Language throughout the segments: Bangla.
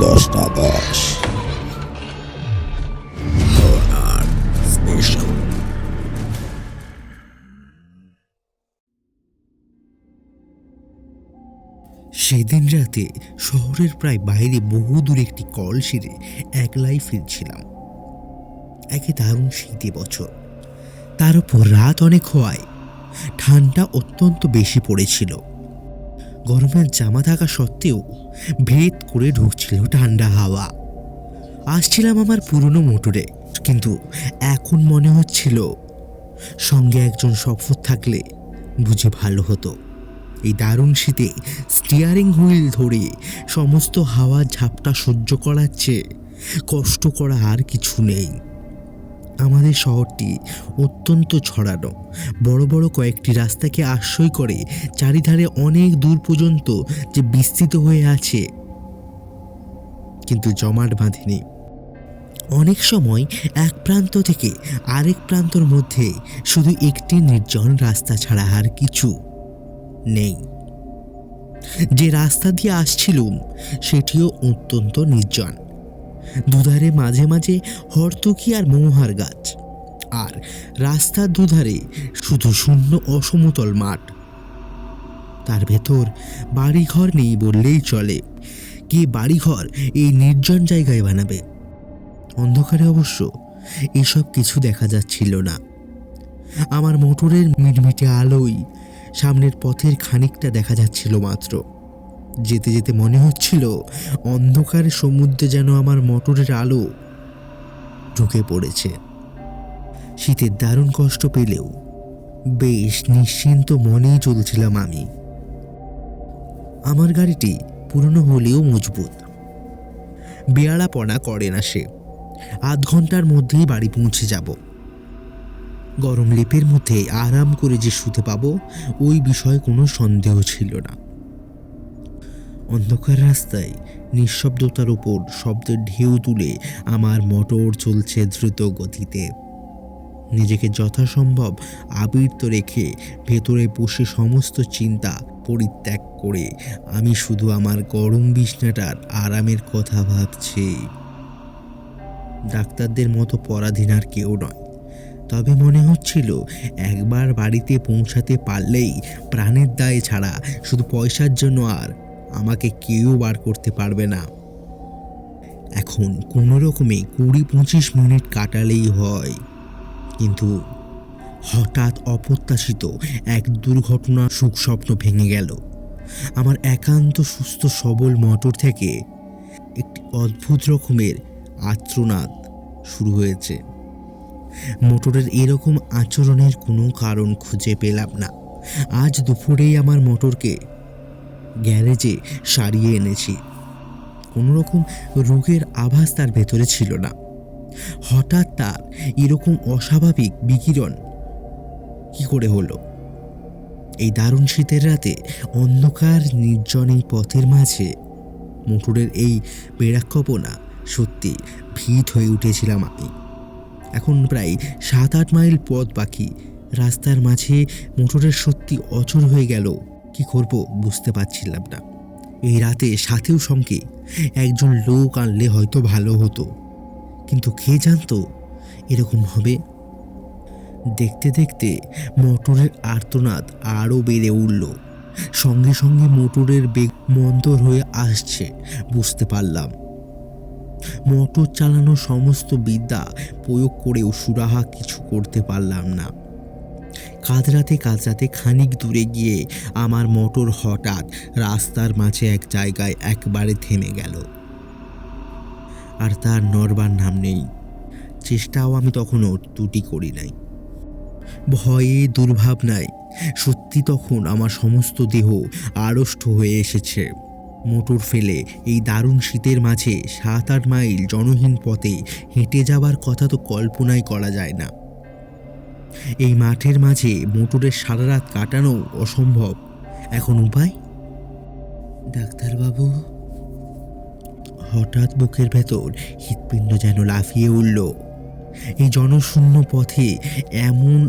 দশটা দশ। সেদিন রাতে শহরের প্রায় বাইরে বহু বহুদূর একটি কল সেরে একলাই ফিরছিলাম। একে দারুণ শীতে বছর। তার উপর রাত অনেক হওয়ায় ঠান্ডা অত্যন্ত বেশি পড়েছিল। গরমের জামা থাকা সত্ত্বেও ভেদ করে ঢুকছিল ঠান্ডা হাওয়া। আসছিলাম আমার পুরনো মোটরে, কিন্তু এখন মনে হচ্ছিল সঙ্গে একজন সফর থাকলে বুঝে ভালো হতো। এই দারুণ শীতে স্টিয়ারিং হুইল ধরে সমস্ত হাওয়া ঝাপটা সহ্য করার চেয়ে কষ্ট করা আর কিছু নেই। আমাদের শহরটি অত্যন্ত ছড়ানো। বড় বড় কয়েকটি রাস্তাকে আশ্রয় করে চারিধারে অনেক দূর পর্যন্ত যে বিস্তৃত হয়ে আছে, কিন্তু জমাট বাঁধেনি। অনেক সময় এক প্রান্ত থেকে আরেক প্রান্তর মধ্যে শুধু একটি নির্জন রাস্তা ছাড়া আর কিছু নেই। যে রাস্তা দিয়ে আসছিলুম, সেটিও অত্যন্ত নির্জন। দুধারে মাঝে মাঝে হরতকি আর মৌহার গাছ। আর রাস্তার দুধারে শুধু শূন্য অসমতল মাঠ। তার ভেতর বাড়িঘর নেই বললেই চলে। কে বাড়িঘর এই নির্জন জায়গায় বানাবে? অন্ধকারে অবশ্য এসব কিছু দেখা যাচ্ছিল না। আমার মোটরের মিটমিটে আলোই সামনের পথের খানিকটা দেখা যাচ্ছিল মাত্র। যেতে যেতে মনে হচ্ছিল অন্ধকার সমুদ্রে যেন আমার মোটরের আলো ঢুকে পড়েছে। শীতের দারুণ কষ্ট পেলেও বেশ নিশ্চিন্ত মনেই চলছিলাম আমি। আমার গাড়িটি পুরনো হলেও মজবুত। বেয়াড়াপনা করে না সে। আধ ঘণ্টার মধ্যেই বাড়ি পৌঁছে যাব। গরম লেপের মধ্যে আরাম করে যে শুতে পাবো, ওই বিষয়ে কোনো সন্দেহ ছিল না। অন্ধকার রাস্তায় নিঃশব্দতার ওপর শব্দের ঢেউ তুলে আমার মোটর চলছে দ্রুত গতিতে। নিজেকে যথাসম্ভব আবৃত রেখে ভেতরে বসে সমস্ত চিন্তা পরিত্যাগ করে আমি শুধু আমার গরম বিছনাটার আরামের কথা ভাবছি। ডাক্তারদের মতো পরাধীন আর কেউ নয়। তবে মনে হচ্ছিল একবার বাড়িতে পৌঁছাতে পারলেই প্রাণের দায় ছাড়া শুধু পয়সার জন্য আর আমাকে কেউ বার করতে পারবে না। এখন কোনো রকমে কুড়ি পঁচিশ মিনিট কাটালেই হয়। কিন্তু হঠাৎ অপ্রত্যাশিত এক দুর্ঘটনা সুখ স্বপ্ন ভেঙে গেল। আমার একান্ত সুস্থ সবল মটর থেকে একটি অদ্ভুত রকমের আত্রনাদ শুরু হয়েছে। মোটরের এরকম আচরণের কোনো কারণ খুঁজে পেলাম না। আজ দুপুরেই আমার মোটরকে গ্যারেজে সারিয়ে এনেছি। কোনো রকম রোগের আভাস তার ভেতরে ছিল না। হঠাৎ তার এরকম অস্বাভাবিক বিকিরণ কি করে হলো? এই দারুণ শীতের রাতে অন্ধকার নির্জন এই পথের মাঝে মোটরের এই বেড়াক্ষপনা সত্যি ভিত হয়ে উঠেছিলাম আমি। এখন প্রায় সাত আট মাইল পথ বাকি। রাস্তার মাঝে মোটরের সত্যি অচল হয়ে গেল কি করব বুঝতে পারছিলাম না। এই রাতে সাথেও সঙ্গে একজন লোক আনলে হয়তো ভালো হতো। কিন্তু কে জানতো এরকম হবে? দেখতে দেখতে মোটরের আর্তনাদ আরও বেড়ে উঠল। সঙ্গে সঙ্গে মোটরের বেগ মন্তর হয়ে আসছে, বুঝতে পারলাম। মোটর চালানোর সমস্ত বিদ্যা প্রয়োগ করেও সুরাহা কিছু করতে পারলাম না। কাঁদরাতে কাঁদরাতে খানিক দূরে গিয়ে আমার মোটর হঠাৎ রাস্তার মাঝে এক জায়গায় একবারে থেমে গেল। আর তার নরবার নাম নেই। চেষ্টাও আমি তখনও ত্রুটি করি নাই। ভয়ে দুর্ভাবনায় সত্যি তখন আমার সমস্ত দেহ আড়ষ্ট হয়ে এসেছে। মোটর ফেলে এই দারুণ শীতের মাঝে সাত আট মাইল জনহীন পথে হেঁটে যাবার কথা তো কল্পনাই করা যায় না। এই মাঠের মাঝে মোটরের সারা রাত কাটানো অসম্ভব। এখন উপায়? ডাক্তারবাবু, হঠাৎ বুকের ভেতর হৃৎপিণ্ড যেন লাফিয়ে উঠল। এই জনশূন্য পথে এমন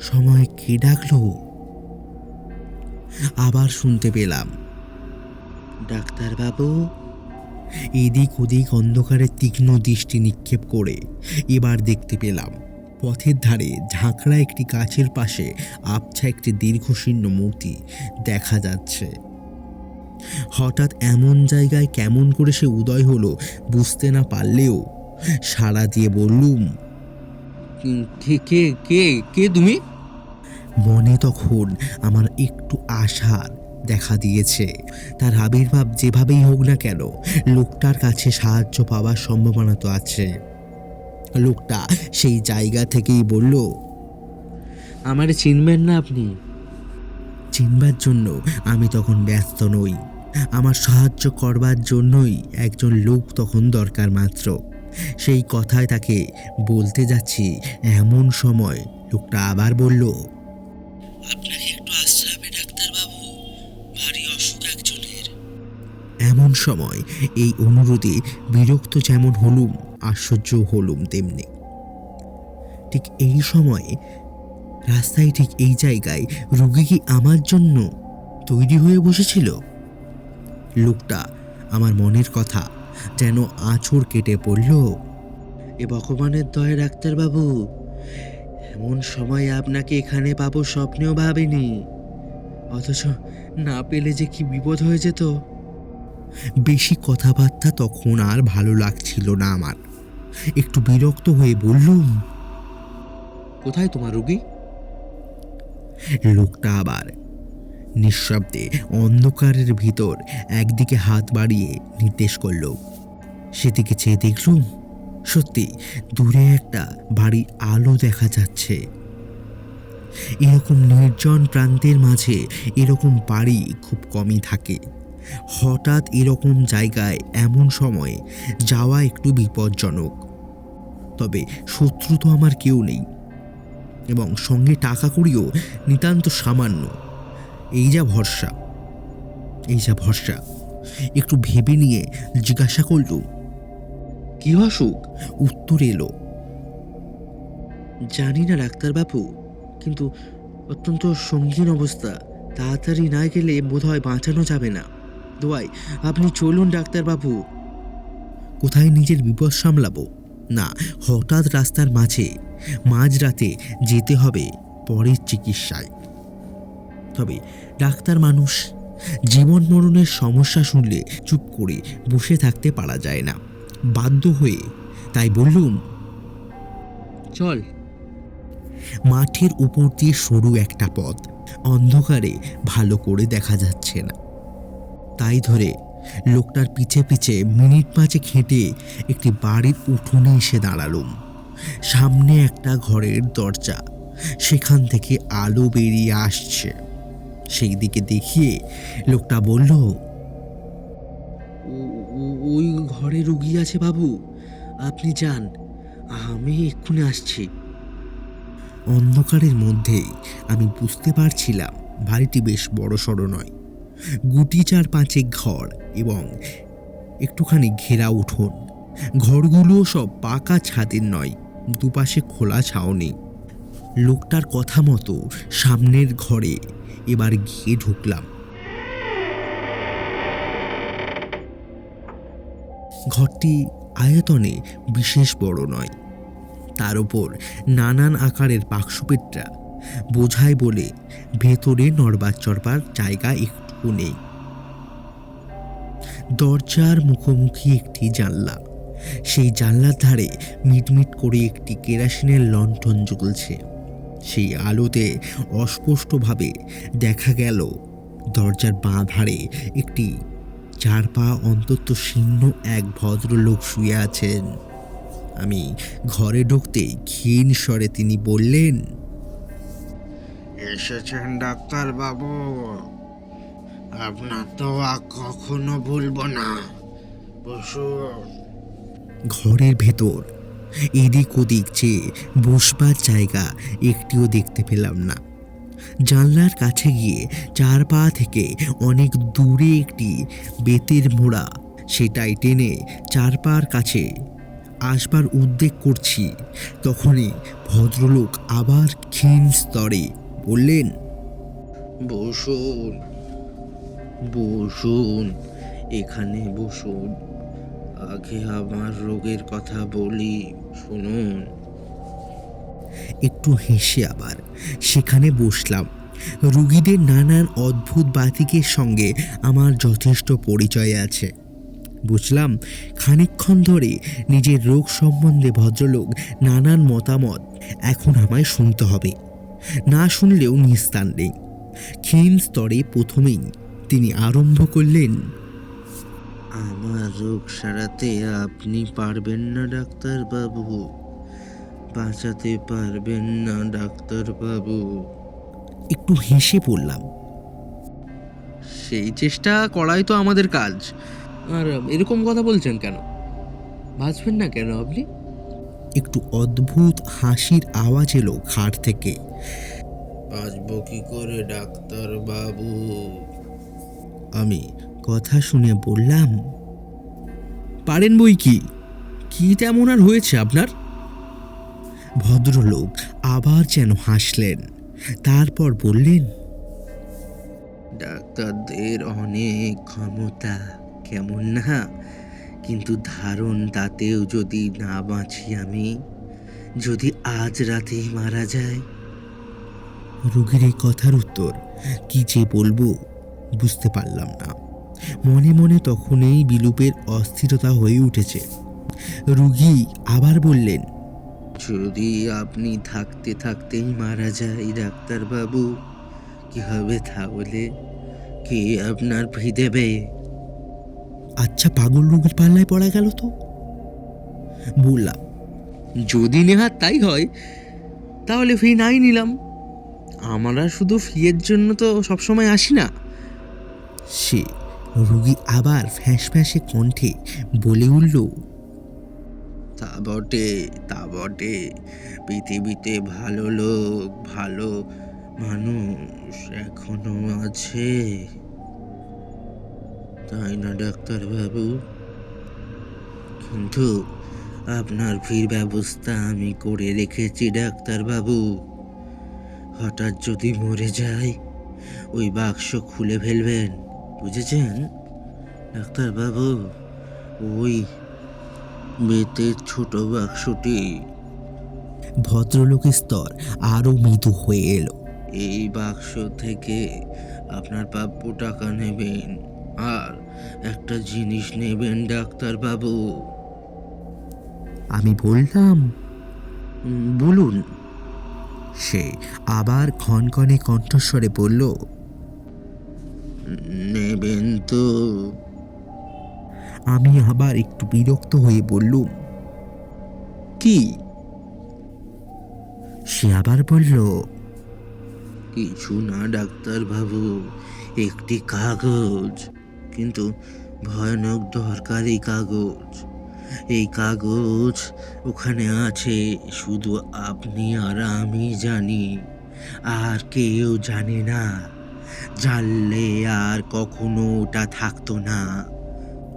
সময় কে ডাকলো? আবার শুনতে পেলাম। ডাক্তারবাবু, এদিক ওদিক অন্ধকারে তীক্ষ্ণ দৃষ্টি নিক্ষেপ করে এবার দেখতে পেলাম। পথের ধারে ঝাঁকড়া একটি গাছের পাশে আবছা একটি দীর্ঘশীর্ণ মূর্তি দেখা যাচ্ছে। হঠাৎ এমন জায়গায় কেমন করে সে উদয় হলো বুঝতে না পারলেও সাড়া দিয়ে বললুম কে কে কে কে তুমি? মনে তখন আমার একটু আশার দেখা দিয়েছে। তার আবির্ভাব যেভাবেই হোক না কেন লোকটার কাছে সাহায্য পাওয়ার সম্ভাবনা তো আছে। লোকটা সেই জায়গা থেকেই বলল আমার চিনবেন না আপনি। চিনবার জন্য আমি তখন ব্যস্ত নই। আমার সাহায্য করবার জন্যই একজন লোক তখন দরকার মাত্র। সেই কথায় তাকে বলতে যাচ্ছি এমন সময় লোকটা আবার বলল আপনাকে একটু আসতে এমন সময় এই অনুরোধে বিরক্ত যেমন হলুম, আশ্চর্য হলুম তেমনি। ঠিক এই সময়ে রাস্তায় ঠিক এই জায়গায় রুগী কি আমার জন্য তৈরি হয়ে বসেছিল? লোকটা আমার মনের কথা যেন আঁচড় কেটে পড়ল। এ ভগবানের দয় ডাক্তারবাবু, এমন সময় আপনাকে এখানে পাবো স্বপ্নেও ভাবিনি। অথচ না পেলে যে কি বিপদ হয়ে যেত? বেশি কথাবার্তা তখন আর ভালো লাগছিল না আমার। একটু বিরক্ত হয়ে বললুম, কোথায় তোমার রুগী? লোকটা আবার নিঃশব্দে অন্ধকারের ভিতর একদিকে হাত বাড়িয়ে নির্দেশ করল, সেদিকে চেয়ে দেখলুম, সত্যি দূরে একটা বাড়ি আলো দেখা যাচ্ছে। এরকম নির্জন প্রান্তের মাঝে এরকম বাড়ি খুব কমই থাকে। হঠাৎ এরকম জায়গায় এমন সময়ে যাওয়া একটু বিপজ্জনক। তবে শত্রু তো আমার কেউ নেই। এবং সঙ্গে টাকা কড়িও নিতান্ত সামান্য। এই যা ভরসা, এই যা ভরসা। একটু ভেবে নিয়ে জিজ্ঞাসা করল, কি অসুখ? উত্তর এলো, জানি না ডাক্তারবাবু, কিন্তু অত্যন্ত সঙ্গীন অবস্থা। তাড়াতাড়ি না গেলে বোধহয় বাঁচানো যাবে না। দোয়াই আপনি চলুন ডাক্তারবাবু। কোথায় নিজের বিপদ সামলাবো? না, হঠাৎ রাস্তার মাঝে। মাঝরাতে যেতে হবে পরের চিকিৎসায়। তবে ডাক্তার মানুষ, জীবন মরণের সমস্যা শুনলে চুপ করে বসে থাকতে পারা যায় না। বাধ্য হয়ে, তাই বললুম। চল। মাঠের উপর দিয়ে সরু একটা পথ, অন্ধকারে ভালো করে দেখা যাচ্ছে না। তাই ধরে লোকটার পিছে পিছে মিনিট পাঁচে খেটে একটি বাড়ির উঠোনে এসে দাঁড়ালুম। সামনে একটা ঘরের দরজা। সেখান থেকে আলো বেরিয়ে আসছে। সেই দিকে দেখিয়ে লোকটা বলল ওই ঘরে রুগী আছে বাবু। আপনি যান। আমি এক্ষুনি আসছি। অন্ধকারের মধ্যেই আমি বুঝতে পারছিলাম বাড়িটি বেশ বড় সড়ো নয়। গুটি চার পাঁচেক ঘর এবং একটুখানি ঘেরা উঠোন। ঘরগুলো সব পাকা ছাদের নয়, দুপাশে খোলা ছাউনি। লোকটার কথা মতো সামনের ঘরে এবার গিয়ে ঢুকলাম। ঘরটি আয়তনে বিশেষ বড় নয়। তার উপর নানান আকারের বাক্সপেটরা বোঝায় বলে ভেতরে নড়বার চড়বার জায়গা একটু নেই দরজার মুখোমুখি একটি জানলা। সেই জানলার ধারে মিটমিট করে একটি কেরাসিনের লণ্ঠন জ্বলছে। সেই আলোতে অস্পষ্টভাবে দেখা গেল দরজার বাঁ ধারে একটি চার পা অন্তত শীর্ণ এক ভদ্রলোক শুয়ে আছেন। আমি ঘরে ঢুকতেই ক্ষীণ স্বরে তিনি বললেন, এসেছেন ডাক্তার বাবু আপনার তো কখনো ভুলবো না। বসুন ঘরের ভেতর এদিক ওদিক চেয়ে বসবার জায়গা একটিও দেখতে পেলাম না। জানলার কাছে গিয়ে চার পা থেকে অনেক দূরে একটি বেতের মোড়া সেটাই টেনে চার পার কাছে আসবার উদ্বেগ করছি। তখনই ভদ্রলোক আবার ক্ষীণ স্তরে বললেন বসুন। বসুন, এখানে বসুন। আগে আমার রোগের কথা বলি, শুনুন। একটু হেসে আবার সেখানে বসলাম। রুগীদের নানান অদ্ভুত বাতিকের সঙ্গে আমার যথেষ্ট পরিচয় আছে। বুঝলাম, খানিকক্ষণ ধরে নিজের রোগ সম্বন্ধে ভদ্রলোক নানান মতামত এখন আমায় শুনতে হবে। না শুনলেও নিস্তার নেই। ক্ষীণ স্তরে প্রথমেই তিনি আরম্ভ করলেন আমার রোগ সারাতে আপনি পারবেন না ডাক্তার বাবু বাঁচাতে পারবেন না ডাক্তার বাবু একটু হেসে পড়লাম। সেই চেষ্টা করাই তো আমাদের কাজ। আর এরকম কথা বলছেন কেন? বাঁচবেন না কেন আপনি? একটু অদ্ভুত হাসির আওয়াজ এলো খাট থেকে। বাঁচবো কি করে ডাক্তার বাবু আমি কথা শুনে বললাম, পারেন বই কি? কি তেমন আর হয়েছে আপনার? ভদ্রলোক আবার যেন হাসলেন, তারপর বললেন, ডাক্তারদের অনেক ক্ষমতা কেমন না, কিন্তু ধারণ তাতেও যদি না বাঁচি আমি, যদি আজ রাতেই মারা যায়? রোগীর এই কথার উত্তর কি যে বলব বুঝতে পারলাম না। মনে মনে তখনই বিলুপের অস্থিরতা হয়ে উঠেছে। রুগী আবার বললেন যদি আপনি থাকতে থাকতেই মারা যায় ডাক্তার বাবু কি হবে তাহলে? কে আপনার ফি দেবে? আচ্ছা পাগল রোগীর পাল্লায় পড়া গেল তো। বললাম যদি নেহাত তাই হয় তাহলে ফি নাই নিলাম। আমরা শুধু ফিয়ের জন্য তো সবসময় আসি না। সে রুগী আবার ফ্যাঁস ফ্যাঁসে কণ্ঠে বলে উঠল, তা বটে তা বটে। পৃথিবীতে ভালো লোক, ভালো মানুষ এখনও আছে। তাই না ডাক্তার বাবু কিন্তু আপনার ফির ব্যবস্থা আমি করে রেখেছি ডাক্তার বাবু হঠাৎ যদি মরে যায় ওই বাক্স খুলে ফেলবেন। বুঝেছেন? ডাক্তার বাবু ওই বেতের ছোট বাক্সটি। ভদ্রলোকের স্তর আরও মৃদু হয়ে এলো। এই বাক্স থেকে আপনার প্রাপ্য টাকা নেবেন আর একটা জিনিস নেবেন ডাক্তার বাবু আমি বললাম বলুন। সে আবার ক্ষণক্ষণে কণ্ঠস্বরে বলল নেবেন তো। আমি আবার একটু বিরক্ত হয়ে বললুম কি? সে আবার বলল কিছু না ডাক্তার বাবু একটি কাগজ কিন্তু ভয়ানক দরকারি কাগজ। এই কাগজ ওখানে আছে শুধু আপনি আর আমি জানি আর কেউ জানে না। জানলে আর কখনো ওটা থাকতো না।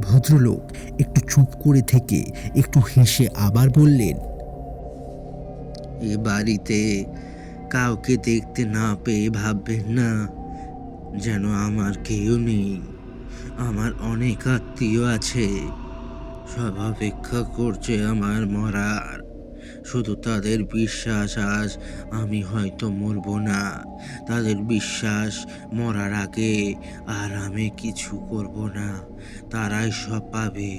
ভদ্রলোক একটু চুপ করে থেকে একটু হেসে আবার বললেন, এ বাড়িতে কাউকে দেখতে না পেয়ে ভাববেন না, যেন আমার কেউ নেই। আমার অনেক আত্মীয় আছে। সব অপেক্ষা করছে আমার মরার শুধু তাদের বিশ্বাস, আজ আমি হয়তো মরবো না। তাদের বিশ্বাস মরার আগে আর আমি কিছু করব না। তারাই সব পাবে।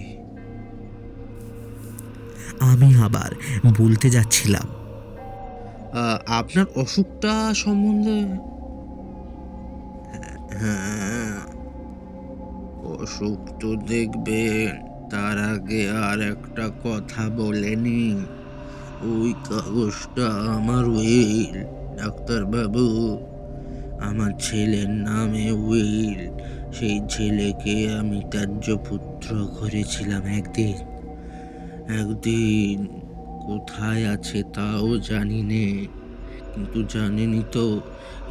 আমি আবার বলতে যাচ্ছিলাম। আপনার অসুখটা সম্বন্ধে? হ্যাঁ অসুখ তো দেখবেন। তার আগে আর একটা কথা বলেনি। ওই কাগজটা আমার উইল ডাক্তার বাবু আমার ছেলের নামে উইল। সেই ছেলেকে আমি ত্যায্য পুত্র করেছিলাম একদিন। একদিন কোথায় আছে তাও জানি নে কিন্তু জানেনি তো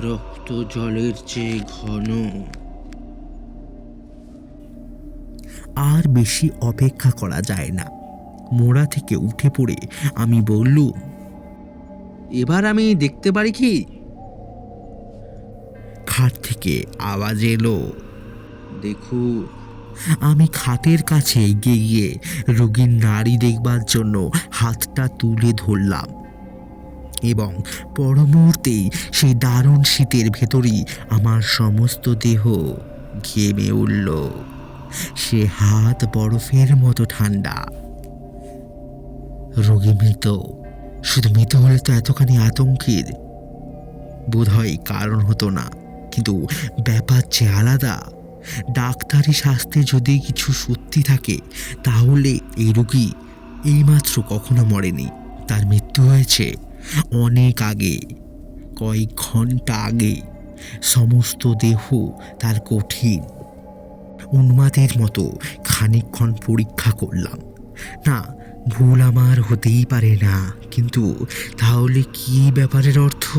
রক্ত জলের চেয়ে ঘন। আর বেশি অপেক্ষা করা যায় না। মোড়া থেকে উঠে পড়ে আমি বললুম এবার আমি দেখতে পারি কি? খাট থেকে আওয়াজ এলো, দেখু। আমি খাটের কাছে এগিয়ে গিয়ে রোগীর নাড়ি দেখবার জন্য হাতটা তুলে ধরলাম এবং পর সেই দারুণ শীতের ভেতরই আমার সমস্ত দেহ ঘেমে উঠল। সে হাত বরফের মতো ঠান্ডা। রোগী মৃত। শুধু মৃত হলে তো এতখানি আতঙ্কের। বোধহয় কারণ হতো না, কিন্তু ব্যাপার যে আলাদা। ডাক্তারি শাস্ত্রে যদি কিছু সত্যি থাকে, তাহলে এই রোগী এইমাত্র কখনো মরেনি। তার মৃত্যু হয়েছে অনেক আগে, কয়েক ঘণ্টা আগে। সমস্ত দেহ তার কঠিন উন্মাদের মতো খানিকক্ষণ পরীক্ষা করলাম। না ভুল আমার হতেই পারে না। কিন্তু তাহলে কি ব্যাপারের অর্থ?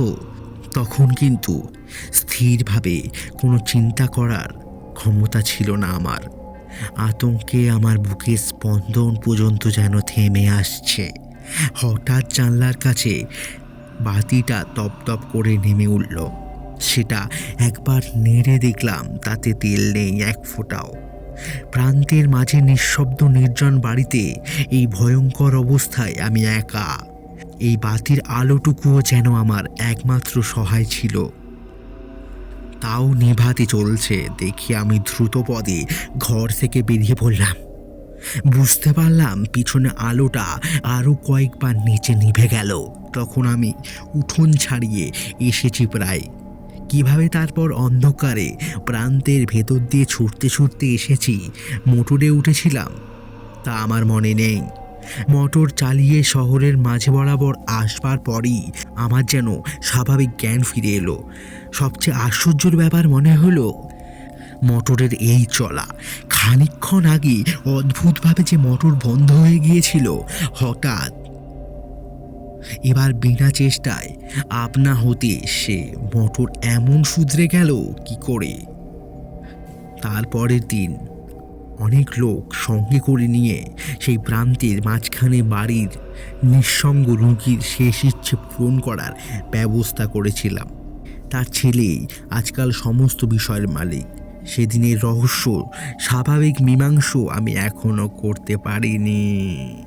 তখন কিন্তু স্থিরভাবে কোনো চিন্তা করার ক্ষমতা ছিল না আমার। আতঙ্কে আমার বুকের স্পন্দন পর্যন্ত যেন থেমে আসছে। হঠাৎ জানলার কাছে বাতিটা তপ করে নেমে উঠল। সেটা একবার নেড়ে দেখলাম, তাতে তেল নেই এক ফোঁটাও। প্রান্তের মাঝে নিঃশব্দ নির্জন বাড়িতে এই ভয়ঙ্কর অবস্থায় আমি একা। এই বাতির আলোটুকুও যেন আমার একমাত্র সহায় ছিল। তাও নেভাতে চলছে দেখি আমি দ্রুত পদে ঘর থেকে বেরিয়ে পড়লাম। বুঝতে পারলাম পিছনে আলোটা আরও কয়েকবার নিচে নিভে গেল। তখন আমি উঠোন ছাড়িয়ে এসেছি প্রায় কীভাবে তারপর অন্ধকারে প্রান্তের ভেতর দিয়ে ছুটতে ছুটতে এসেছি? মোটরে উঠেছিলাম। তা আমার মনে নেই। মোটর চালিয়ে শহরের মাঝে বরাবর আসবার পরই আমার যেন স্বাভাবিক জ্ঞান ফিরে এলো। সবচেয়ে আশ্চর্যের ব্যাপার মনে হলো, মোটরের এই চলা খানিকক্ষণ আগে অদ্ভুতভাবে যে মোটর বন্ধ হয়ে গিয়েছিল, হঠাৎ। এবার বিনা চেষ্টায় আপনা হতে সে মোটর এমন শুধরে গেল কি করে? তারপরের দিন অনেক লোক সঙ্গে করে নিয়ে সেই প্রান্তের মাঝখানে বাড়ির নিঃসঙ্গ রুগীর শেষ ইচ্ছে পূরণ করার ব্যবস্থা করেছিলাম। তার ছেলেই আজকাল সমস্ত বিষয়ের মালিক। সেদিনের রহস্য, স্বাভাবিক মীমাংস আমি এখনও করতে পারিনি।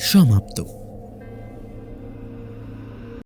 সমাপ্ত।